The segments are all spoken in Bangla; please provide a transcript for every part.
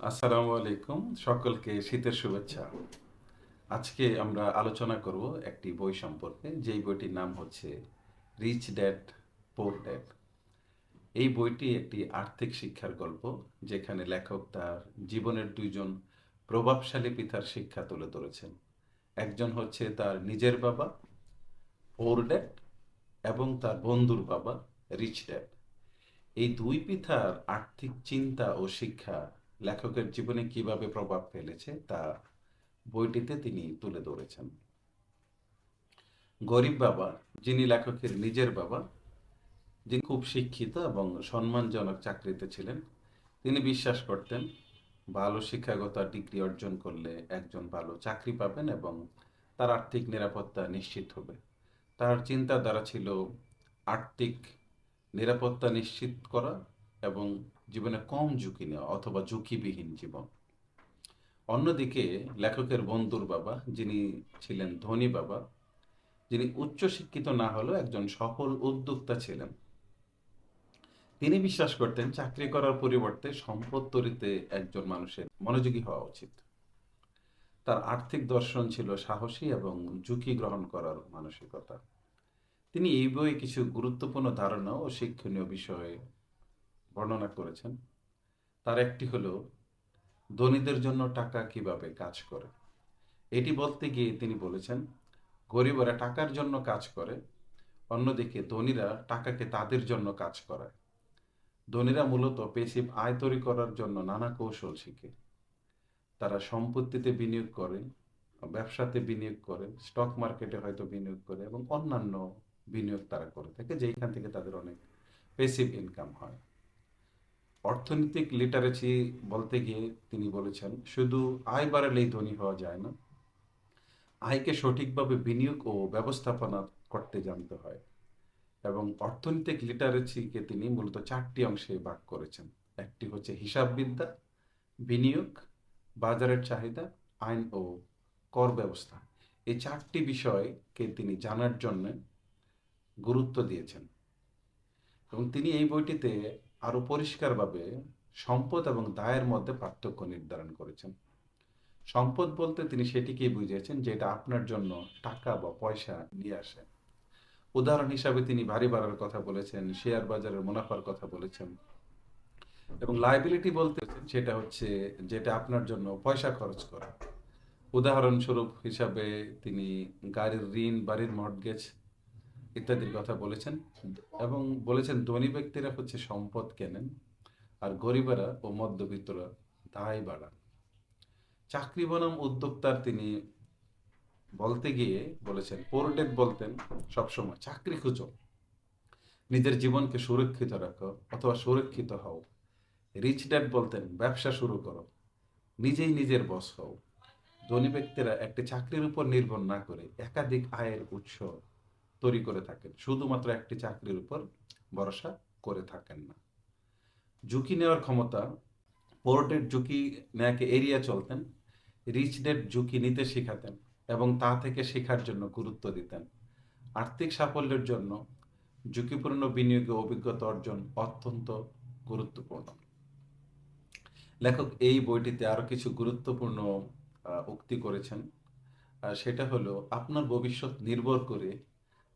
আসসালামু আলাইকুম, সকলকে শীতের শুভেচ্ছা। আজকে আমরা আলোচনা করব একটি বই সম্পর্কে, যেই বইটির নাম হচ্ছে রিচ ড্যাড পোর ড্যাড এই বইটি একটি আর্থিক শিক্ষার গল্প, যেখানে লেখক তার জীবনের দুইজন প্রভাবশালী পিতার শিক্ষা তুলে ধরেছেন। একজন হচ্ছে তার নিজের বাবা পোর ড্যাড এবং তার বন্ধুর বাবা রিচ ড্যাড এই দুই পিতার আর্থিক চিন্তা ও শিক্ষা লেখকের জীবনে কীভাবে প্রভাব ফেলেছে তা বইটিতে তিনি তুলে ধরেছেন। গরিব বাবা, যিনি লেখকের নিজের বাবা, যিনি খুব শিক্ষিত এবং সম্মানজনক চাকরিতে ছিলেন, তিনি বিশ্বাস করতেন, ভালো শিক্ষাগত ডিগ্রি অর্জন করলে একজন ভালো চাকরি পাবেন এবং তার আর্থিক নিরাপত্তা নিশ্চিত হবে। তার চিন্তাধারা ছিল আর্থিক নিরাপত্তা নিশ্চিত করা এবং জীবনে কম ঝুঁকি নেওয়া অথবা ঝুঁকিবিহীন জীবন। অন্যদিকে লেখকের বন্ধুর বাবা, যিনি ছিলেন ধনী বাবা, যিনি উচ্চশিক্ষিত না হলেও একজন সফল উদ্যোক্তা ছিলেন। তিনি বিশ্বাস করতেন চাকরি করার পরিবর্তে সম্পদ তৈরিতে একজন মানুষের মনোযোগী হওয়া উচিত। তার আর্থিক দর্শন ছিল সাহসী এবং ঝুঁকি গ্রহণ করার মানসিকতা। তিনি এই বইয়ে কিছু গুরুত্বপূর্ণ ধারণা ও শিক্ষণীয় বিষয়ে বর্ণনা করেছেন, তার একটি হলো, ধনীদের জন্য টাকা কীভাবে কাজ করে? এটি বলতে গিয়ে তিনি বলেছেন, গরিবরা টাকার জন্য কাজ করে, অন্যদিকে ধনীরা টাকাকে তাদের জন্য কাজ করায়। ধনীরা মূলত পেসিভ আয় তৈরি করার জন্য নানা কৌশল শিখে। তারা সম্পত্তিতে বিনিয়োগ করে, ব্যবসাতে বিনিয়োগ করে, স্টক মার্কেটে হয়তো বিনিয়োগ করে এবং অন্যান্য বিনিয়োগ তারা করে থাকে যেখান থেকে তাদের অনেক পেসিভ ইনকাম হয়। অর্থনৈতিক লিটারেসি বলতে গিয়ে তিনি বলেছেন, শুধু আয় বাড়ালেই ধনী হওয়া যায় না, আয়কে সঠিকভাবে বিনিয়োগ ও ব্যবস্থাপনা করতে জানতে হয় এবং অর্থনৈতিক লিটারেসিকে তিনি মূলত চারটি অংশে ভাগ করেছেন। একটি হচ্ছে হিসাববিদ্যা, বিনিয়োগ, বাজারের চাহিদা, আইন ও কর ব্যবস্থা। এই চারটি বিষয়কে তিনি জানার জন্য গুরুত্ব দিয়েছেন। এবং তিনি এই বইটিতে আরও পরিষ্কারভাবে সম্পদ এবং দায়ের মধ্যে পার্থক্য নির্ধারণ করেছেন। সম্পদ বলতে তিনি সেটিকেই বুঝিয়েছেন যেটা আপনার জন্য টাকা বা পয়সা নিয়ে আসে। উদাহরণ হিসাবে তিনি ভারী বাড়ার কথা বলেছেন, শেয়ার বাজারের মুনাফার কথা বলেছেন এবং লাইবিলিটি বলতে সেটা হচ্ছে যেটা আপনার জন্য পয়সা খরচ করা। উদাহরণস্বরূপ হিসাবে তিনি গাড়ির ঋণ, বাড়ির মর্টগেজ ইত্যাদির কথা বলেছেন এবং বলেছেন ধনী ব্যক্তিরা হচ্ছে সম্পদ কেনেন আর গরিবেরা ও মধ্যবিত্তরা দায় বাড়ান। চাকরি বনাম উদ্যোক্তার তিনি বলতে গিয়ে বলেছেন পোর্টেড বলতেন সবসময়, চাকরি খুঁজো, নিজের জীবনকে সুরক্ষিত রাখো অথবা সুরক্ষিত হও। রিচ ড্যাড বলতেন, ব্যবসা শুরু করো, নিজেই নিজের বস হও। ধনী ব্যক্তিরা একটি চাকরির উপর নির্ভর না করে একাধিক আয়ের উৎস তৈরি করে থাকেন। শুধুমাত্র একটি চাকরির উপর ভরসা করে থাকেন না। ঝুঁকি নেওয়ার ক্ষমতা, পোর্টের ঝুঁকি নেয়াকে এরিয়া চলতেন, রিচ ডেট ঝুঁকি নিতে শেখাতেন এবং তা থেকে শেখার জন্য গুরুত্ব দিতেন। আর্থিক সাফল্যের জন্য ঝুঁকিপূর্ণ বিনিয়োগে অভিজ্ঞতা অর্জন অত্যন্ত গুরুত্বপূর্ণ। লেখক এই বইটিতে আরও কিছু গুরুত্বপূর্ণ উক্তি করেছেন। সেটা হলো, আপনার ভবিষ্যৎ নির্ভর করে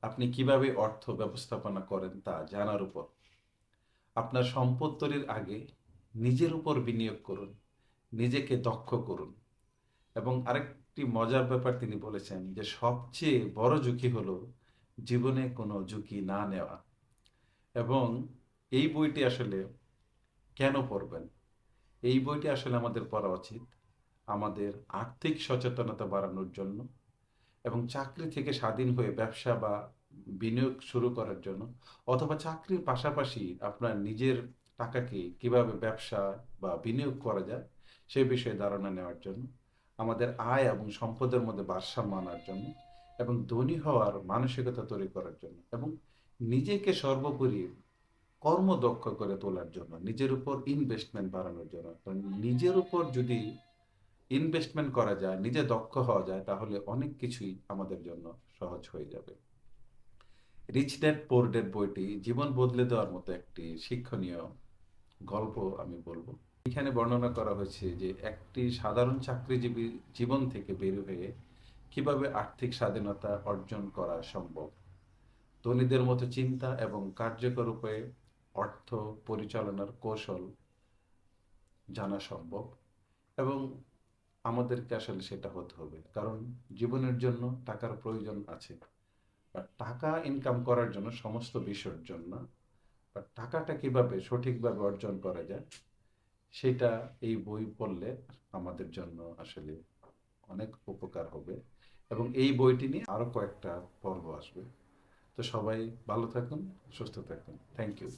আপনি কীভাবে অর্থ ব্যবস্থাপনা করেন তা জানার উপর। আপনার সম্পদ তৈরির আগে নিজের উপর বিনিয়োগ করুন, নিজেকে দক্ষ করুন। এবং আরেকটি মজার ব্যাপার তিনি বলেছেন যে, সবচেয়ে বড় ঝুঁকি হলো জীবনে কোনো ঝুঁকি না নেওয়া। এবং এই বইটি আসলে কেন পড়বেন? এই বইটি আসলে আমাদের পড়া উচিত, আমাদের আর্থিক সচেতনতা বাড়ানোর জন্য। এবং চাকরি থেকে স্বাধীন হয়ে ব্যবসা বা বিনিয়োগ শুরু করার জন্য, অথবা চাকরির পাশাপাশি আপনার নিজের টাকাকে কীভাবে ব্যবসা বা বিনিয়োগ করা যায়, সে বিষয়ে ধারণা নেওয়ার জন্য, আমাদের আয় এবং সম্পদের মধ্যে ভারসাম্য আনার জন্য, এবং ধনী হওয়ার মানসিকতা তৈরি করার জন্য, এবং নিজেকে সর্বোপরি কর্মদক্ষ করে তোলার জন্য, নিজের উপর ইনভেস্টমেন্ট বাড়ানোর জন্য নিজের উপর যদি ইনভেস্টমেন্ট করা যায়, নিজে দক্ষ হওয়া যায়, তাহলে অনেক কিছুই আমাদের জন্য সহজ হয়ে যাবে। রিচ ড্যাড পোর ড্যাড বইটি জীবন বদলে দেওয়ার মতো একটি শিক্ষণীয় গল্প আমি বলব। এখানে বর্ণনা করা হয়েছে যে একটি সাধারণ চাকরিজীবী জীবন থেকে বের হয়ে কীভাবে আর্থিক স্বাধীনতা অর্জন করা সম্ভব? ধনীদের মতো চিন্তা এবং কার্যকর উপায়ে অর্থ পরিচালনার কৌশল জানা সম্ভব এবং আমাদেরকে আসলে সেটা হতে হবে। কারণ জীবনের জন্য টাকার প্রয়োজন আছে। আর টাকা ইনকাম করার জন্য সমস্ত বিষয়ের জন্য বা টাকাটা কীভাবে সঠিকভাবে অর্জন করা যায়, সেটা এই বই পড়লে আমাদের জন্য আসলে অনেক উপকার হবে। এবং এই বইটি নিয়ে আরও কয়েকটা পর্ব আসবে। তো সবাই ভালো থাকুন, সুস্থ থাকুন। Thank you